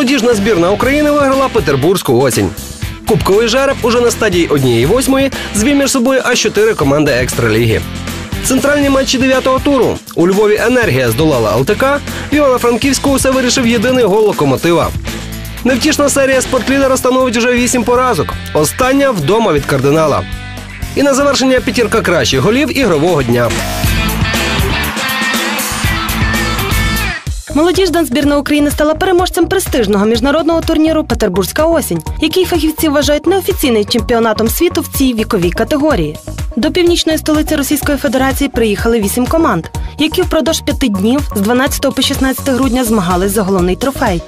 Молодіжна збірна України виграла Петербурзьку осінь. Кубковий жереб уже на стадії однієї восьмої звів між собою аж чотири команди екстраліги. Центральні матчі дев'ятого туру у Львові енергія здолала ЛТК. В Івано-Франківську усе вирішив єдиний гол локомотива. Невтішна серія спортлідера становить уже вісім поразок. Остання вдома від кардинала. І на завершення п'ятірка кращих голів ігрового дня. Молодіжна збірна України стала переможцем престижного міжнародного турніру Петербурзька осінь, який фахівці вважають неофіційним чемпіонатом світу в цій віковій категорії. До північної столиці Російської Федерації приїхали вісім команд, які впродовж п'яти днів з 12 по 16 грудня змагались за головний трофей.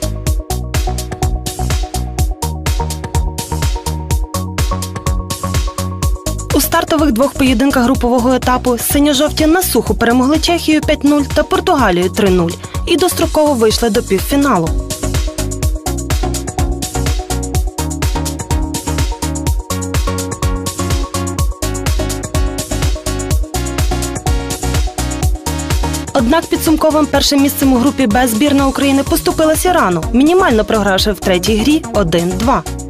Стартових двох поєдинках групового етапу синьо-жовті на суху перемогли Чехію 5-0 та Португалію 3-0 і достроково вийшли до півфіналу. Однак підсумковим першим місцем у групі Б збірна України поступилась Ірану, мінімально програвши в третій грі 1-2.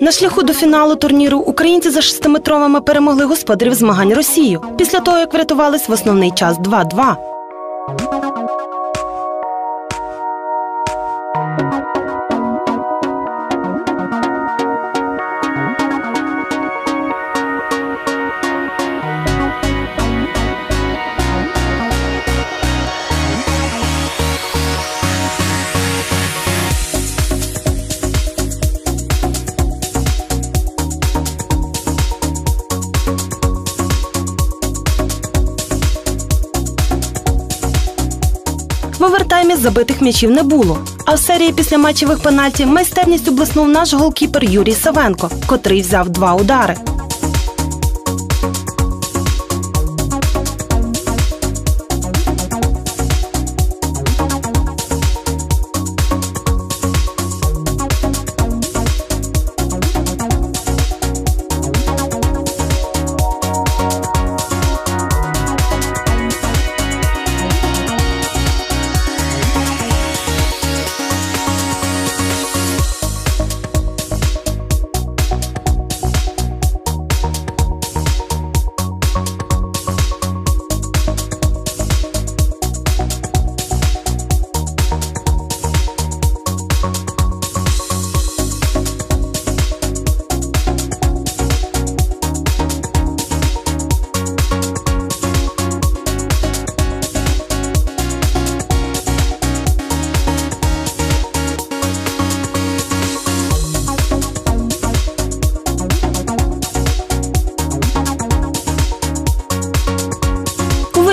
На шляху до фіналу турніру українці за шестиметровими перемогли господарів змагань Росію після того, як врятувались в основний час 2-2. В овертаймі забитих м'ячів не було. А в серії після матчевих пенальті майстерністю блиснув наш голкіпер Юрій Савенко, котрий взяв два удари.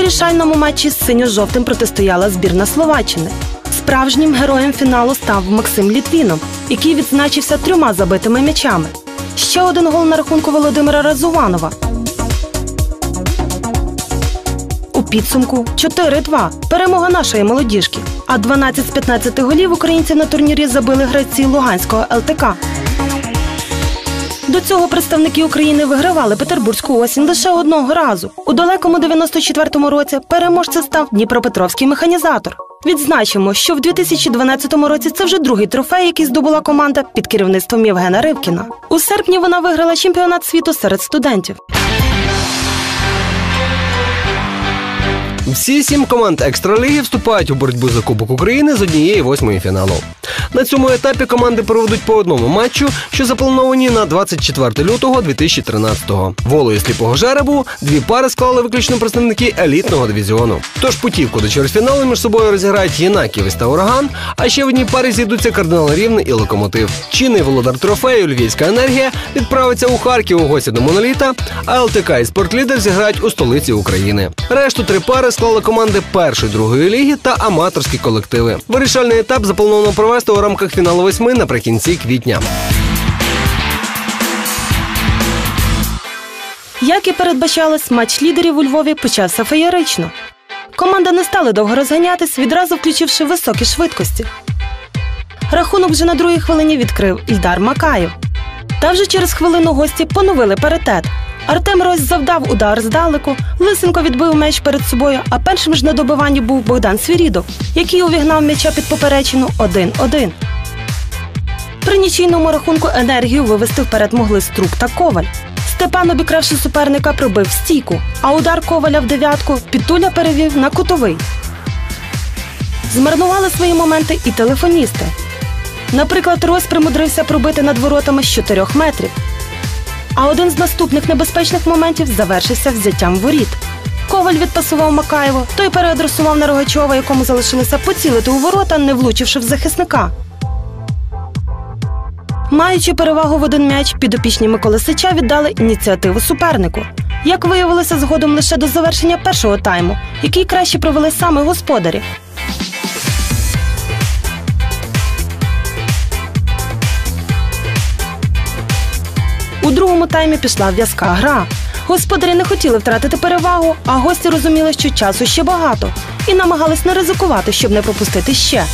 Вирішальному матчі з синьо-жовтим протистояла збірна Словаччини. Справжнім героєм фіналу став Максим Літвінов, який відзначився трьома забитими м'ячами. Ще один гол на рахунку Володимира Разуванова. У підсумку 4-2. Перемога нашої молодіжки. А 12 з 15 голів українців на турнірі забили гравці Луганського ЛТК. До цього представники України вигравали Петербурзьку осінь лише одного разу. У далекому 94-му році переможцем став Дніпропетровський механізатор. Відзначимо, що в 2012 році це вже другий трофей, який здобула команда під керівництвом Євгена Рибкіна. У серпні вона виграла чемпіонат світу серед студентів. Всі сім команд екстраліги вступають у боротьбу за Кубок України з однієї восьмої фіналу. На цьому етапі команди проведуть по одному матчу, що заплановані на 24 лютого 2013-го. Волою сліпого жеребу дві пари склали виключно представники елітного дивізіону. Тож путівку до чвертьфіналу між собою розіграють Єнаківець та Ураган, а ще в одній парі зійдуться кардинал Рівне і Локомотив. Чинний володар трофею Львівська енергія відправиться у Харків у гості до моноліта, а ЛТК і спортлідер зіграють у столиці України. Решту три пари склали команди першої другої ліги та аматорські колективи. Вирішальний етап заплановано провести у рамках фіналу восьми наприкінці квітня. Як і передбачалось, матч лідерів у Львові почався феєрично. Команда не стали довго розганятись, відразу включивши високі швидкості. Рахунок вже на другій хвилині відкрив Ільдар Макаєв. Та вже через хвилину гості поновили паритет. Артем Рось завдав удар здалеку, Лисенко відбив м'яч перед собою, а першим ж на добиванні був Богдан Свірідов, який увігнав м'яча під поперечину 1-1. При нічийному рахунку енергію вивести вперед могли Струк та Коваль. Степан, обікравши суперника, пробив стійку, а удар Коваля в дев'ятку Підтуля перевів на кутовий. Змарнували свої моменти і телефоністи. Наприклад, Рось примудрився пробити над воротами з 4 метрів. А один з наступних небезпечних моментів завершився взяттям воріт. Коваль відпасував Макаєву, той переадресував на Рогачова, якому залишилося поцілити у ворота, не влучивши в захисника. Маючи перевагу в один м'яч, підопічні Миколи Сича віддали ініціативу супернику. Як виявилося згодом лише до завершення першого тайму, який краще провели саме господарі. У другому таймі пішла в'язка гра. Господарі не хотіли втратити перевагу, а гості розуміли, що часу ще багато, і намагались не ризикувати, щоб не пропустити ще.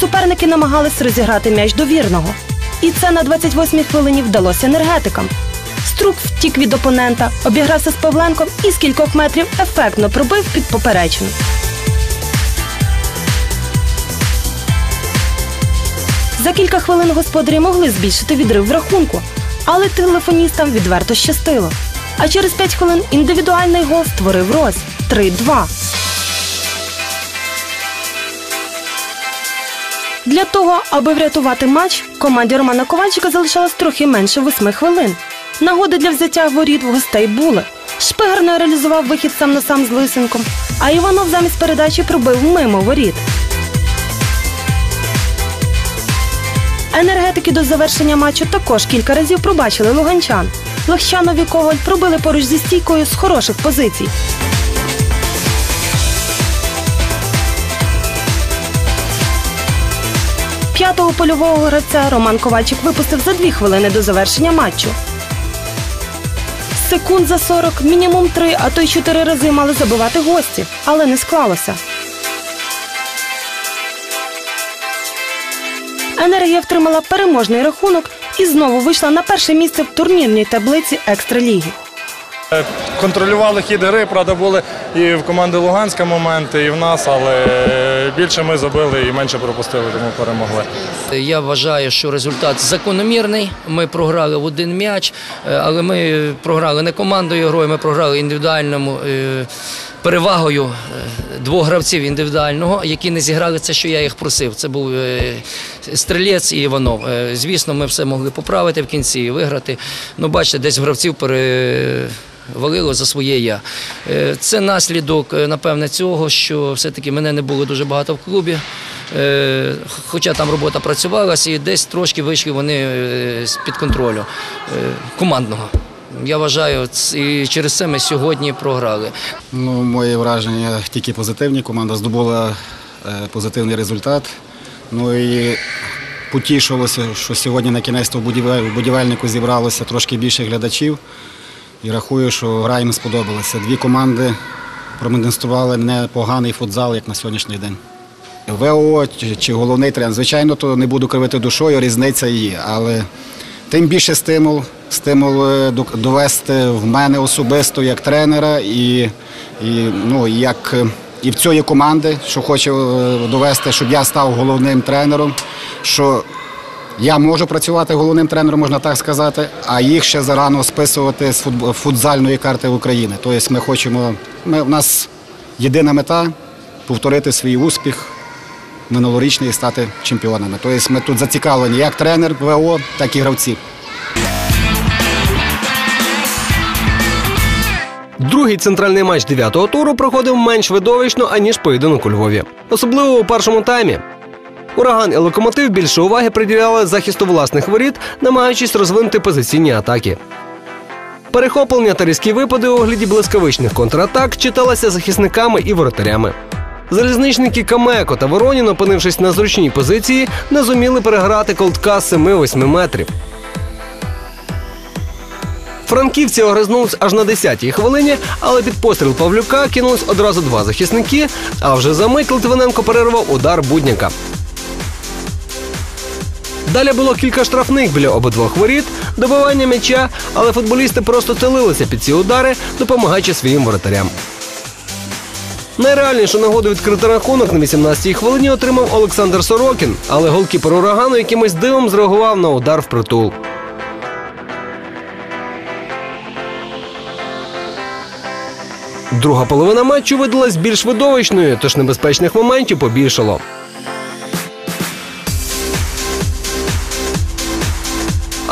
Суперники намагались розіграти м'яч до вірного. І це на 28-й хвилині вдалося енергетикам. Струк втік від опонента, обігрався з Павленком і з кількох метрів ефектно пробив під поперечину. За кілька хвилин господарі могли збільшити відрив в рахунку, але телефоністам відверто щастило. А через 5 хвилин індивідуальний гол створив Рось 3-2. Для того, аби врятувати матч, команді Романа Ковальчика залишалось трохи менше восьми хвилин. Нагоди для взяття воріт в гостей були. Шпигар не реалізував вихід сам на сам з Лисенком, а Іванов замість передачі пробив мимо воріт. Енергетики до завершення матчу також кілька разів пробачили луганчан. Легчанов і Коваль пробили поруч зі стійкою з хороших позицій. П'ятого польового гравця Роман Ковальчик випустив за дві хвилини до завершення матчу. Секунд за 40, мінімум три, а то й чотири рази мали забивати гості, але не склалося. Енергія втримала переможний рахунок і знову вийшла на перше місце в турнірній таблиці екстраліги. Е, Контролювали хід гри, правда, були і в команди Луганська моменти, і в нас, але більше ми забили і менше пропустили, тому перемогли. Я вважаю, що результат закономірний. Ми програли в один м'яч, е, але ми програли не командою грою, ми програли індивідуальному е, перевагою е, двох гравців індивідуального, які не зіграли це, що я їх просив. Це був стрілець і Іванов. Звісно, ми все могли поправити в кінці і виграти. Ну, бачите, десь гравців пере валило за своє я. Е, Це наслідок, е, напевне, цього, що все-таки мене не було дуже багато в клубі. Е, Хоча там робота працювалася, і десь трошки вийшли вони з-під контролю командного. Я вважаю, і через це ми сьогодні програли. Ну, мої враження тільки позитивні. Команда здобула позитивний результат. Ну і потішилося, що сьогодні на кінець в будівельнику зібралося трошки більше глядачів. І рахую, що гра їм сподобалася. Дві команди продемонстрували непоганий футзал, як на сьогоднішній день. ВО чи, головний тренер, звичайно, то не буду кривити душою, різниця є. Але тим більше стимул, стимул е, довести в мене особисто як тренера і, і, ну, як е, і в цієї команди, що хоче е, довести, щоб я став головним тренером. що я можу працювати головним тренером, можна так сказати, а їх ще зарано списувати з футзальної карти України. Тобто ми хочемо, ми, у нас єдина мета повторити свій успіх минулорічний і стати чемпіонами. Тобто ми тут зацікавлені як тренер ВО, так і гравці. Другий центральний матч дев'ятого туру проходив менш видовищно, аніж поєдинок у Львові. Особливо у першому таймі. Ураган і локомотив більше уваги приділяли захисту власних воріт, намагаючись розвинути позиційні атаки. Перехоплення та різкі випади у огляді блискавичних контратак читалися захисниками і воротарями. Залізничники Камеко та Воронін, опинившись на зручній позиції, не зуміли переграти колтка з 7-8 метрів. Франківці огризнулись аж на 10-й хвилині, але під постріл Павлюка кинулись одразу два захисники, а вже за мить Литвиненко перервав удар Будняка. Далі було кілька штрафних біля обидвох воріт, добивання м'яча, але футболісти просто целилися під ці удари, допомагаючи своїм воротарям. Найреальнішу нагоду відкрити рахунок на 18-й хвилині отримав Олександр Сорокін, але голкіпер урагану якимось дивом зреагував на удар в притул. Друга половина матчу видалась більш видовищною, тож небезпечних моментів побільшало.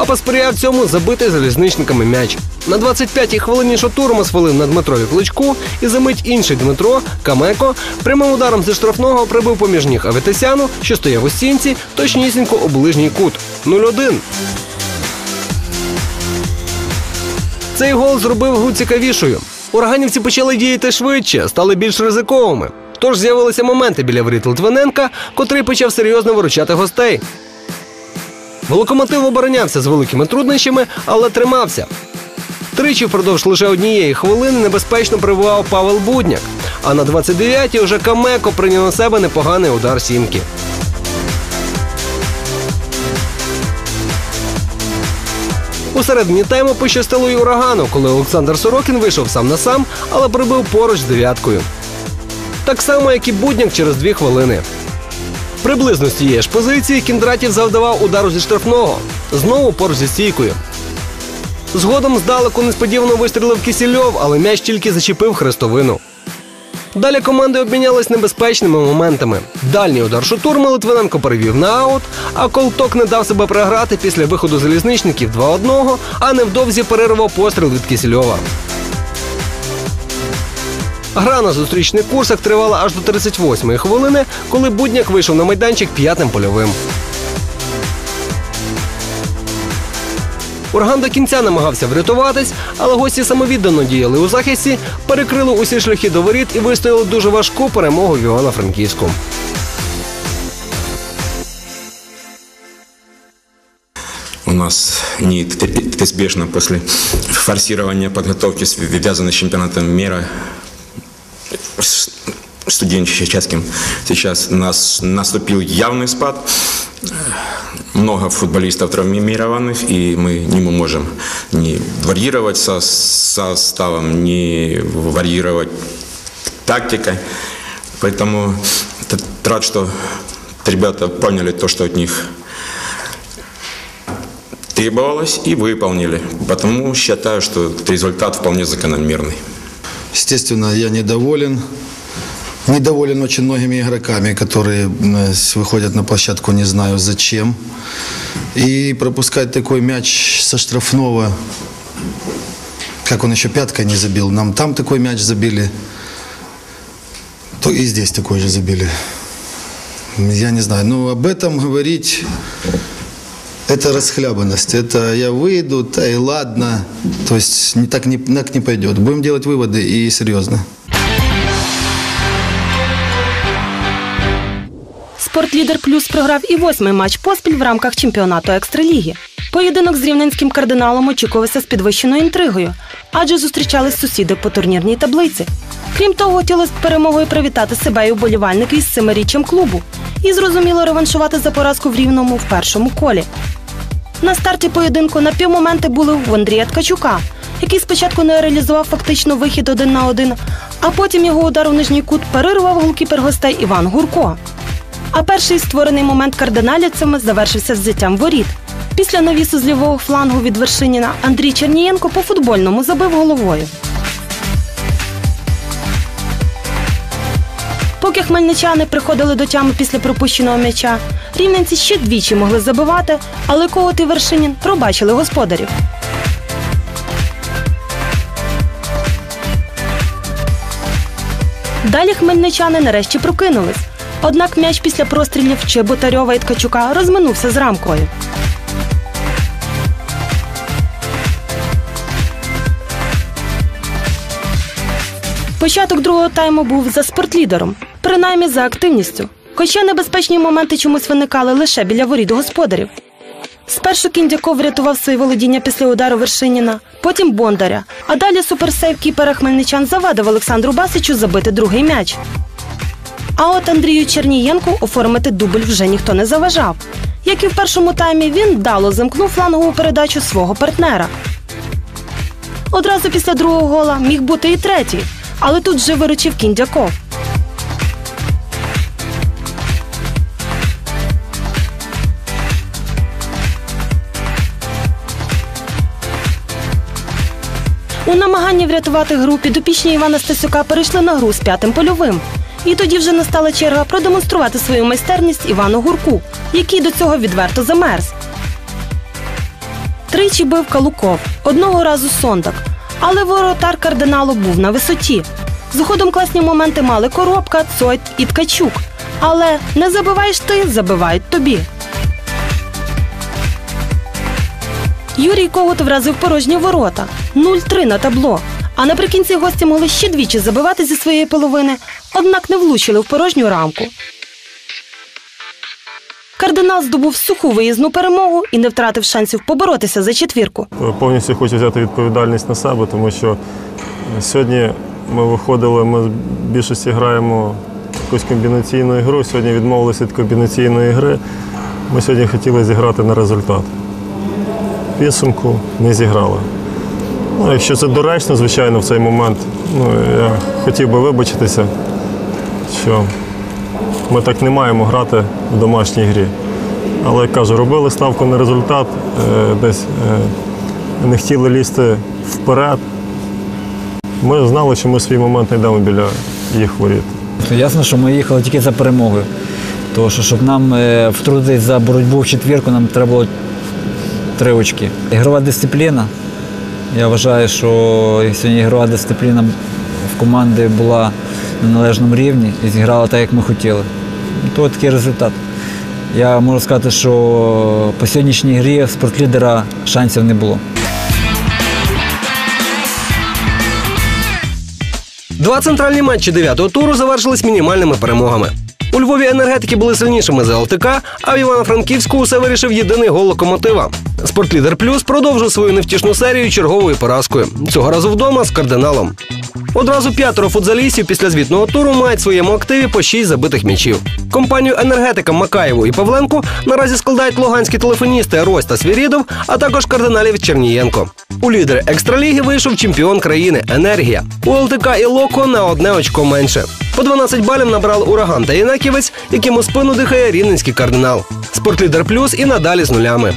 А посприяв цьому забитий залізничниками м'яч. На 25-й хвилині Шатурма свалив на Дмитрові кличку, і за мить інший Дмитро Камеко прямим ударом зі штрафного прибив поміж ніг Аветесяну, що стояв у стінці, точнісінько у ближній кут. 0-1. Цей гол зробив гру цікавішою. Ураганівці почали діяти швидше, стали більш ризиковими. Тож з'явилися моменти біля воріт Литвиненка, котрий почав серйозно виручати гостей. Локомотив оборонявся з великими труднощами, але тримався. Тричі впродовж лише однієї хвилини небезпечно прибував Павел Будняк. А на 29-й уже Камеко прийняв на себе непоганий удар сімки. У середині тайму пощастило й урагану, коли Олександр Сорокін вийшов сам на сам, але прибив поруч з дев'яткою. Так само, як і Будняк через дві хвилини. Приблизно з цієї ж позиції Кіндратів завдавав удару зі штрафного. Знову поруч зі стійкою. Згодом здалеку несподівано вистрілив Кісільов, але м'яч тільки зачепив хрестовину. Далі команди обмінялись небезпечними моментами. Дальній удар Шутурма Литвиненко перевів на аут, а Колток не дав себе програти після виходу залізничників 2-1, а невдовзі перервав постріл від Кісільова. Гра на зустрічних курсах тривала аж до 38-ї хвилини, коли Будняк вийшов на майданчик п'ятим польовим. Ураган до кінця намагався врятуватись, але гості самовіддано діяли у захисті, перекрили усі шляхи до воріт і вистояли дуже важку перемогу в Івано-Франківську. у нас неизбежно после форсирования подготовки, связанной с чемпионатом мира, с студенческим, сейчас нас наступил явный спад. Много футболистов травмированных, и мы не можем не варьировать со составом, не варьировать тактикой. Поэтому рад, что ребята поняли то, что от них требовалось и выполнили. Потому считаю, что результат вполне закономерный. Естественно, я недоволен. Недоволен очень многими игроками, которые выходят на площадку, не знаю зачем. И пропускать такой мяч со штрафного, как он еще пяткой не забил, нам там такой мяч забили, то и здесь такой же забили. Я не знаю, но об этом говорить это расхлябанность. Это я выйду, да и ладно. То есть не так не, так не пойдет. Будем делать выводы и серьезно. Спортлідер Плюс програв і восьмий матч поспіль в рамках чемпіонату екстраліги. Поєдинок з рівненським кардиналом очікувався з підвищеною інтригою, адже зустрічались сусіди по турнірній таблиці. Крім того, хотілося б перемогою привітати себе і уболівальники із семиріччям клубу і зрозуміло реваншувати за поразку в рівному в першому колі. На старті поєдинку на півмоменти були в Андрія Ткачука, який спочатку не реалізував фактично вихід один на один, а потім його удар у нижній кут перервав голкіпер гостей Іван Гурко. А перший створений момент кардиналівцями завершився взяттям воріт. Після навісу з лівого флангу від Вершиніна Андрій Чернієнко по футбольному забив головою. Поки хмельничани приходили до тями після пропущеного м'яча, рівненці ще двічі могли забивати, але Когот і Вершинін пробачили господарів. Далі хмельничани нарешті прокинулись. Однак м'яч після прострілів Чеботарьова і Ткачука розминувся з рамкою. Початок другого тайму був за спортлідером, принаймні за активністю. Хоча небезпечні моменти чомусь виникали лише біля воріт господарів. Спершу Кіндяков врятував свої володіння після удару Вершиніна, потім Бондаря. А далі суперсейв кіпера хмельничан завадив Олександру Басичу забити другий м'яч. А от Андрію Чернієнку оформити дубль вже ніхто не заважав. Як і в першому таймі, він вдало замкнув флангову передачу свого партнера. Одразу після другого гола міг бути і третій, але тут вже виручив Кіндяков. У намаганні врятувати гру підопічні Івана Стасюка перейшли на гру з п'ятим польовим. І тоді вже настала черга продемонструвати свою майстерність Івану Гурку, який до цього відверто замерз. Тричі бив Калуков, одного разу Сондак, але воротар кардиналу був на висоті. Згодом класні моменти мали Коробка, Цойт і Ткачук. Але не забиваєш ти, забивають тобі. Юрій Когут вразив порожні ворота 0-3 на табло. А наприкінці гості могли ще двічі забивати зі своєї половини, однак не влучили в порожню рамку. Кардинал здобув суху виїзну перемогу і не втратив шансів поборотися за четвірку. Повністю хочу взяти відповідальність на себе, тому що сьогодні ми виходили, ми в більшості граємо якусь комбінаційну ігру. Сьогодні відмовилися від комбінаційної гри. Ми сьогодні хотіли зіграти на результат. Підсумку не зіграли. Ну, якщо це доречно, звичайно, в цей момент, ну, я хотів би вибачитися, що ми так не маємо грати в домашній грі. Але як кажу, робили ставку на результат, е, десь е, не хотіли лізти вперед. Ми знали, що ми свій момент не йдемо біля їх воріт. Ясно, що ми їхали тільки за перемогою. Тому що, щоб нам е, втрутитись за боротьбу в четвірку, нам треба було три очки. Ігрова дисципліна. Я вважаю, що сьогодні ігрова дисципліна в команди була на належному рівні і зіграла так, як ми хотіли. То такий результат. Я можу сказати, що по сьогоднішній грі спортлідера шансів не було. Два центральні матчі дев'ятого туру завершились мінімальними перемогами. У Львові енергетики були сильнішими за ЛТК, а в Івано-Франківську усе вирішив єдиний гол локомотива. Спортлідер Плюс продовжив свою невтішну серію черговою поразкою. Цього разу вдома з кардиналом. Одразу п'ятеро футзалістів після звітного туру мають в своєму активі по шість забитих м'ячів. Компанію енергетика Макаєву і Павленко наразі складають луганські телефоністи Рось та Свірідов, а також кардиналів Чернієнко. У лідери екстраліги вийшов чемпіон країни Енергія. У ЛТК і Локо на одне очко менше. По 12 балів набрали ураган та Інаківець, яким у спину дихає рівненський кардинал. Спортлідер плюс і надалі з нулями.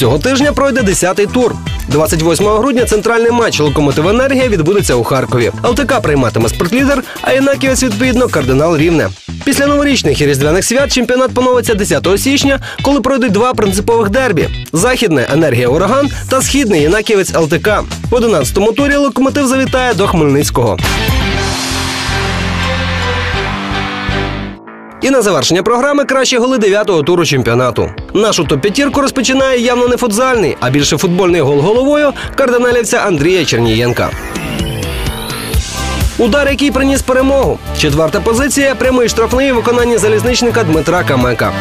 Цього тижня пройде 10-й тур. 28 грудня центральний матч Локомотив Енергія відбудеться у Харкові. ЛТК прийматиме спортлідер, а Інаківець відповідно кардинал Рівне. Після новорічних і різдвяних свят чемпіонат поновиться 10 січня, коли пройдуть два принципових дербі: західне енергія Ураган та східний Інаківець ЛТК. В 11-му турі локомотив завітає до Хмельницького. І на завершення програми кращі голи 9-го туру чемпіонату. Нашу топ-п'ятірку розпочинає явно не футзальний, а більше футбольний гол головою кардиналівця Андрія Чернієнка. Удар, який приніс перемогу. Четверта позиція прямий штрафний у виконанні залізничника Дмитра Камека.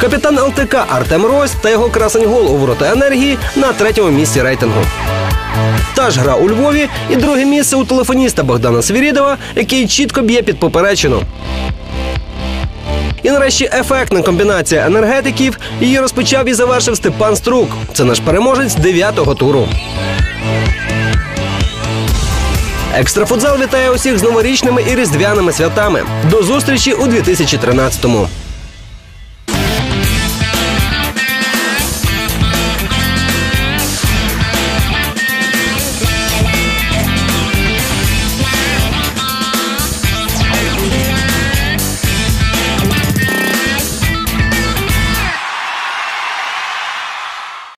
Капітан ЛТК Артем Рось та його красень гол у ворота енергії на третьому місці рейтингу. Та ж гра у Львові і друге місце у телефоніста Богдана Свірідова, який чітко б'є під поперечину. І нарешті ефектна комбінація енергетиків. Її розпочав і завершив Степан Струк. Це наш переможець дев'ятого туру. Екстрафутзал вітає усіх з новорічними і різдвяними святами. До зустрічі у 2013-му.